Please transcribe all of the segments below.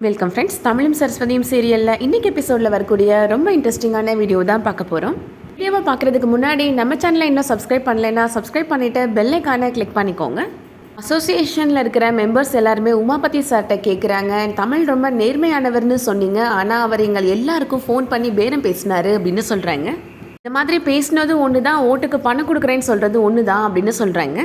Welcome friends தமிழும் சரஸ்வதியும் சீரியலில் இன்னைக்கு எபிசோடில் வரக்கூடிய ரொம்ப இன்ட்ரெஸ்டிங்கான வீடியோ தான் பார்க்க போகிறோம் வீடியோவை பார்க்குறதுக்கு முன்னாடி நம்ம சேனலை இன்னும் சப்ஸ்கிரைப் பண்ணலைன்னா சப்ஸ்கிரைப் பண்ணிவிட்டு பெல்லைக்கான கிளிக் பண்ணிக்கோங்க. அசோசியேஷனில் இருக்கிற மெம்பர்ஸ் எல்லாருமே உமாபதி சார்கிட்ட கேட்குறாங்க தமிழ் ரொம்ப நேர்மையானவர்னு சொன்னீங்க. ஆனால் அவர் எங்கள் எல்லாருக்கும் ஃபோன் பண்ணி பேரம் பேசினாரு அப்படின்னு சொல்கிறாங்க இந்த மாதிரி பேசினது ஒன்று தான் ஓட்டுக்கு பணம் கொடுக்குறேன்னு சொல்கிறது ஒன்று தான் அப்படின்னு சொல்கிறாங்க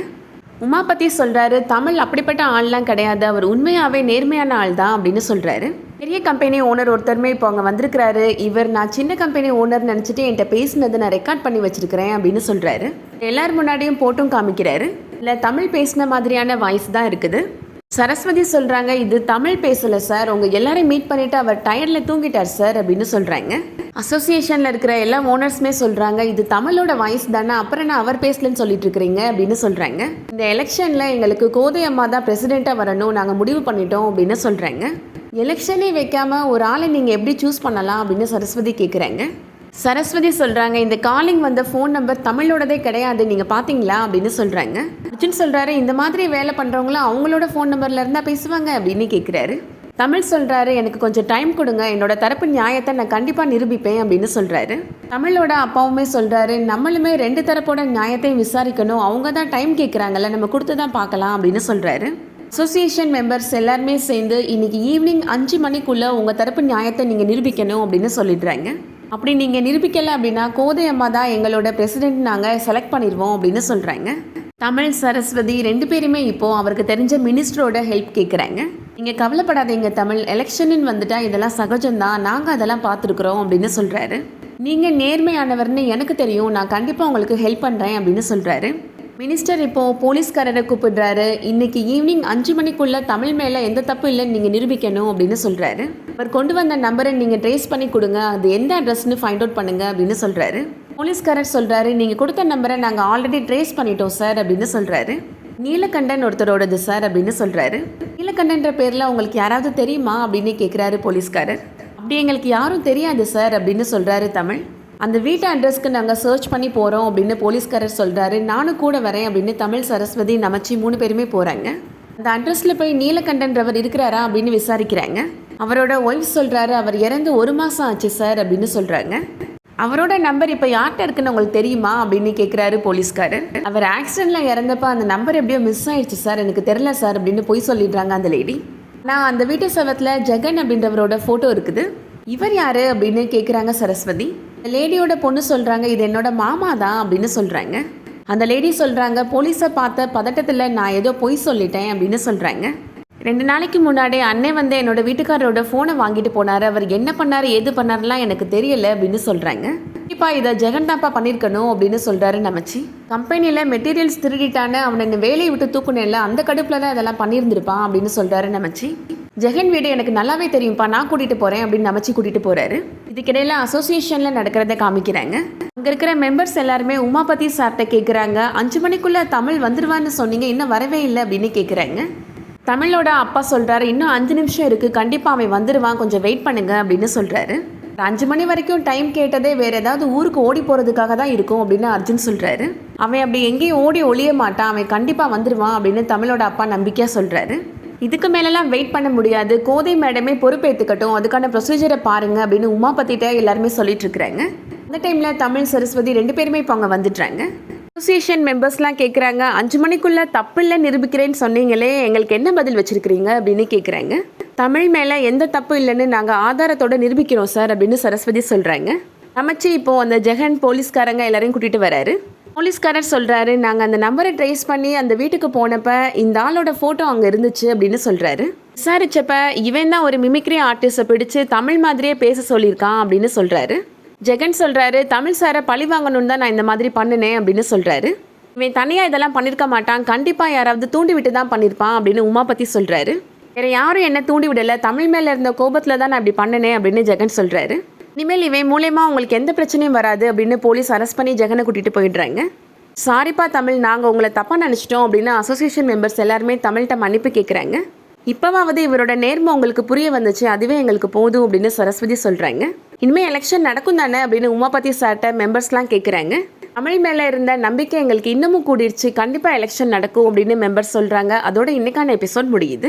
உமாபதி சொல்கிறாரு தமிழ் அப்படிப்பட்ட ஆள்லாம் கிடையாது அவர் உண்மையாகவே நேர்மையான ஆள் தான் அப்படின்னு சொல்கிறாரு பெரிய கம்பெனி ஓனர் ஒருத்தருமே இப்போ அங்கே வந்திருக்கிறாரு. இவர் நான் சின்ன கம்பெனி ஓனர் நினச்சிட்டு என்கிட்ட பேசினதை நான் ரெக்கார்ட் பண்ணி வச்சிருக்கிறேன் அப்படின்னு சொல்கிறாரு எல்லார் முன்னாடியும் போட்டும் காமிக்கிறாரு. இல்லை தமிழ் பேசின மாதிரியான வாய்ஸ் தான் இருக்குது. சரஸ்வதி சொல்கிறாங்க இது தமிழ் பேசலை சார். உங்கள் எல்லாரையும் மீட் பண்ணிவிட்டு அவர் டயர்டில் தூங்கிட்டார் சார் அப்படின்னு சொல்கிறாங்க அசோசியேஷனில் இருக்கிற எல்லா ஓனர்ஸுமே சொல்கிறாங்க இது தமிழோட வாய்ஸ் தானே அப்புறம் நான் அவர் பேசலன்னு சொல்லிட்டு இருக்கிறீங்க அப்படின்னு சொல்கிறாங்க இந்த எலெக்ஷனில் எங்களுக்கு கோதை அம்மா தான் பிரசிடெண்ட்டாக வரணும் நாங்கள் முடிவு பண்ணிட்டோம் அப்படின்னு சொல்கிறாங்க எலெக்ஷனே வைக்காம ஒரு ஆளை நீங்கள் எப்படி சூஸ் பண்ணலாம் அப்படின்னு சரஸ்வதி கேட்குறாங்க சரஸ்வதி சொல்கிறாங்க இந்த காலிங் வந்த ஃபோன் நம்பர் தமிழோடதே கிடையாது நீங்கள் பார்த்தீங்களா அப்படின்னு சொல்கிறாங்க அர்ஜுன் சொல்கிறாரு இந்த மாதிரி வேலை பண்ணுறவங்களாம் அவங்களோட ஃபோன் நம்பரில் இருந்தால் பேசுவாங்க அப்படின்னு கேட்குறாரு தமிழ் சொல்கிறாரு எனக்கு கொஞ்சம் டைம் கொடுங்க என்னோட தரப்பு நியாயத்தை நான் கண்டிப்பாக நிரூபிப்பேன் அப்படின்னு சொல்கிறாரு தமிழோட அப்பாவுமே சொல்கிறாரு நம்மளுமே ரெண்டு தரப்போட நியாயத்தையும் விசாரிக்கணும் அவங்க தான் டைம் கேட்குறாங்கல்ல நம்ம கொடுத்து தான் பார்க்கலாம் அப்படின்னு சொல்கிறாரு அசோசியேஷன் மெம்பர்ஸ் எல்லாருமே சேர்ந்து இன்னைக்கு ஈவினிங் அஞ்சு மணிக்குள்ளே உங்கள் தரப்பு நியாயத்தை நீங்கள் நிரூபிக்கணும் அப்படின்னு சொல்லிடுறாங்க. அப்படி நீங்கள் நிரூபிக்கலை அப்படின்னா கோதை அம்மா தான் எங்களோட பிரசிடென்ட் நாங்கள் செலக்ட் பண்ணிடுவோம் அப்படின்னு சொல்கிறாங்க தமிழ் சரஸ்வதி ரெண்டு பேருமே இப்போது அவருக்கு தெரிஞ்ச மினிஸ்டரோட ஹெல்ப் கேட்குறாங்க நீங்கள் கவலைப்படாதீங்க தமிழ் எலெக்ஷனுன்னு வந்துட்டா இதெல்லாம் சகஜம்தான். நாங்கள் அதெல்லாம் பார்த்துருக்குறோம் அப்படின்னு சொல்கிறாரு நீங்கள் நேர்மையானவர்னு எனக்கு தெரியும். நான் கண்டிப்பாக உங்களுக்கு ஹெல்ப் பண்ணுறேன் அப்படின்னு சொல்கிறாரு மினிஸ்டர் இப்போ போலீஸ்காரரை கூப்பிடுறாரு. இன்னைக்கு ஈவினிங் அஞ்சு மணிக்குள்ள தமிழ் மேல எந்த தப்பு இல்லைன்னு நீங்க நிரூபிக்கணும் அப்படின்னு சொல்றாரு. அவர் கொண்டு வந்த நம்பரை நீங்க ட்ரேஸ் பண்ணி கொடுங்க. அது எந்த அட்ரஸ்ன்னு ஃபைண்ட் அவுட் பண்ணுங்க அப்படின்னு சொல்றாரு. போலீஸ்காரர் சொல்றாரு நீங்க கொடுத்த நம்பரை நாங்க ஆல்ரெடி ட்ரேஸ் பண்ணிட்டோம் சார் அப்படின்னு சொல்றாரு. நீலகண்டன் ஒருத்தரோடது சார் அப்படின்னு சொல்றாரு. நீலகண்டன்ற பேர்ல உங்களுக்கு யாராவது தெரியுமா அப்படின்னு கேட்குறாரு போலீஸ்காரர். அப்படி எங்களுக்கு யாரும் தெரியாது சார் அப்படின்னு சொல்றாரு தமிழ். அந்த வீட்டு அட்ரஸ்க்கு நாங்கள் சர்ச் பண்ணி போகிறோம் அப்படின்னு போலீஸ்காரர் சொல்கிறாரு நானும் கூட வரேன் அப்படின்னு தமிழ் சரஸ்வதி நமச்சி மூணு பேருமே போகிறாங்க அந்த அட்ரஸில் போய் நீலகண்டன்றவர் இருக்கிறாரா அப்படின்னு விசாரிக்கிறாங்க. அவரோட ஒய்ஃப் சொல்கிறாரு அவர் இறந்து ஒரு மாதம் ஆச்சு சார் அப்படின்னு சொல்கிறாங்க அவரோட நம்பர் இப்போ யார்கிட்ட இருக்குன்னு உங்களுக்கு தெரியுமா அப்படின்னு கேட்குறாரு போலீஸ்காரர். அவர் ஆக்சிடெண்ட்டில் இறந்தப்போ அந்த நம்பர் எப்படியோ மிஸ் ஆயிடுச்சு சார். எனக்கு தெரில சார் அப்படின்னு போய் சொல்லிடுறாங்க அந்த லேடி நான் அந்த வீட்டு சவத்தில் ஜெகன் அப்படின்றவரோட ஃபோட்டோ இருக்குது. இவர் யார் அப்படின்னு கேட்குறாங்க சரஸ்வதி. லேடியோட பொண்ணு சொல்கிறாங்க இது என்னோட மாமா தான் அப்படின்னு சொல்கிறாங்க அந்த லேடி சொல்கிறாங்க போலீஸை பார்த்த பதட்டத்தில் நான் ஏதோ பொய் சொல்லிட்டேன் அப்படின்னு சொல்கிறாங்க ரெண்டு நாளைக்கு முன்னாடி அண்ணே வந்து என்னோட வீட்டுக்காரரோட ஃபோனை வாங்கிட்டு போனார். அவர் என்ன பண்ணார் ஏது பண்ணார்லாம் எனக்கு தெரியல அப்படின்னு சொல்கிறாங்க கண்டிப்பாக இதை ஜெகன் தாப்பா பண்ணியிருக்கணும் அப்படின்னு சொல்கிறாரு நமச்சி. கம்பெனியில் மெட்டீரியல்ஸ் திருடிட்டான அவனை இந்த வேலையை விட்டு தூக்குனேல அந்த கடுப்பில் தான் இதெல்லாம் பண்ணியிருந்திருப்பான் அப்படின்னு சொல்கிறாரு நமச்சி. ஜெகன் வீடு எனக்கு நல்லாவே தெரியும்ப்பா நான் கூட்டிகிட்டு போகிறேன் அப்படின்னு நமச்சி கூட்டிகிட்டு போகிறாரு இதுக்கிடையில் அசோசியேஷனில் நடக்கிறத காமிக்கிறாங்க. அங்கே இருக்கிற மெம்பர்ஸ் எல்லாருமே உமாபதி சார்கிட்ட கேட்குறாங்க அஞ்சு மணிக்குள்ளே தமிழ் வந்துருவான்னு சொன்னீங்க இன்னும் வரவே இல்லை அப்படின்னு கேட்குறாங்க தமிழோட அப்பா சொல்கிறாரு இன்னும் அஞ்சு நிமிஷம் இருக்குது கண்டிப்பாக அவன் வந்துடுவான் கொஞ்சம் வெயிட் பண்ணுங்க அப்படின்னு சொல்கிறாரு அஞ்சு மணி வரைக்கும் டைம் கேட்டதே வேற ஏதாவது ஊருக்கு ஓடி போகிறதுக்காக தான் இருக்கும் அப்படின்னு அர்ஜுன் சொல்கிறாரு அவன் அப்படி எங்கேயும் ஓடி ஒளிய மாட்டான். அவன் கண்டிப்பாக வந்துடுவான் அப்படின்னு தமிழோட அப்பா நம்பிக்கையாக சொல்கிறாரு இதுக்கு மேலெல்லாம் வெயிட் பண்ண முடியாது. கோதை மேடமே பொறுப்பேற்றுக்கட்டும் அதுக்கான ப்ரொசீஜரை பாருங்க அப்படின்னு உமா உமாபத்திட்ட எல்லாருமே சொல்லிட்டு இருக்கிறாங்க. அந்த டைமில் தமிழ் சரஸ்வதி ரெண்டு பேருமே இப்போ அங்கே வந்துடுறாங்க. அசோசியேஷன் மெம்பர்ஸ்லாம் கேட்குறாங்க அஞ்சு மணிக்குள்ளே தப்பில்லை நிரூபிக்கிறேன்னு சொன்னீங்களே எங்களுக்கு என்ன பதில் வச்சுருக்கிறீங்க? அப்படின்னு கேட்குறாங்க தமிழ் மேலே எந்த தப்பு இல்லைன்னு நாங்கள் ஆதாரத்தோட நிரூபிக்கிறோம் சார் அப்படின்னு சரஸ்வதி சொல்கிறாங்க அமைச்சு இப்போது அந்த ஜெகன் போலீஸ்காரங்க எல்லாரையும் கூட்டிகிட்டு வராரு. போலீஸ்காரர் சொல்கிறாரு நாங்கள் அந்த நம்பரை ட்ரேஸ் பண்ணி அந்த வீட்டுக்கு போனப்ப இந்த ஆளோட ஃபோட்டோ அங்கே இருந்துச்சு அப்படின்னு சொல்கிறாரு விசாரிச்சப்ப இவன் தான் ஒரு மிமிக்ரி ஆர்டிஸ்ட்டை பிடிச்சு தமிழ் மாதிரியே பேச சொல்லியிருக்கான் அப்படின்னு சொல்கிறாரு ஜெகன் சொல்கிறாரு தமிழ் சாரை பழி வாங்கணும்னு தான் நான் இந்த மாதிரி பண்ணினேன் அப்படின்னு சொல்கிறாரு இவன் தனியாக இதெல்லாம் பண்ணியிருக்க மாட்டான் கண்டிப்பாக யாராவது தூண்டி விட்டு தான் பண்ணியிருப்பான் அப்படின்னு உமா பற்றி சொல்கிறாரு வேற யாரும் என்ன தூண்டி விடலை. தமிழ் மேலே இருந்த கோபத்தில் தான் நான் இப்படி பண்ணினேன் அப்படின்னு ஜெகன் சொல்றாரு. இனிமேல் இவன் மூலயமா உங்களுக்கு எந்த பிரச்சனையும் வராது அப்படின்னு போலீஸ் அரெஸ்ட் பண்ணி ஜெகனை கூட்டிகிட்டு போயிடுறாங்க. சாரிப்பா தமிழ் நாங்கள் உங்களை தப்பாக நினச்சிட்டோம் அப்படின்னு அசோசியேஷன் மெம்பர்ஸ் எல்லாருமே தமிழ்கிட்ட மன்னிப்பு கேட்குறாங்க இப்போவாவது இவரோட நேர்மை உங்களுக்கு புரிய வந்துச்சு அதுவே எங்களுக்கு போதும் அப்படின்னு சரஸ்வதி சொல்கிறாங்க இனிமேல் எலெக்ஷன் நடக்கும் தானே அப்படின்னு உமாபதி சார்ட்ட மெம்பர்ஸ்லாம் கேட்குறாங்க தமிழ் மேலே இருந்த நம்பிக்கை எங்களுக்கு இன்னமும் கூடிருச்சு கண்டிப்பாக எலெக்ஷன் நடக்கும் அப்படின்னு மெம்பர்ஸ் சொல்கிறாங்க அதோட இன்னைக்கான எபிசோட் முடியுது.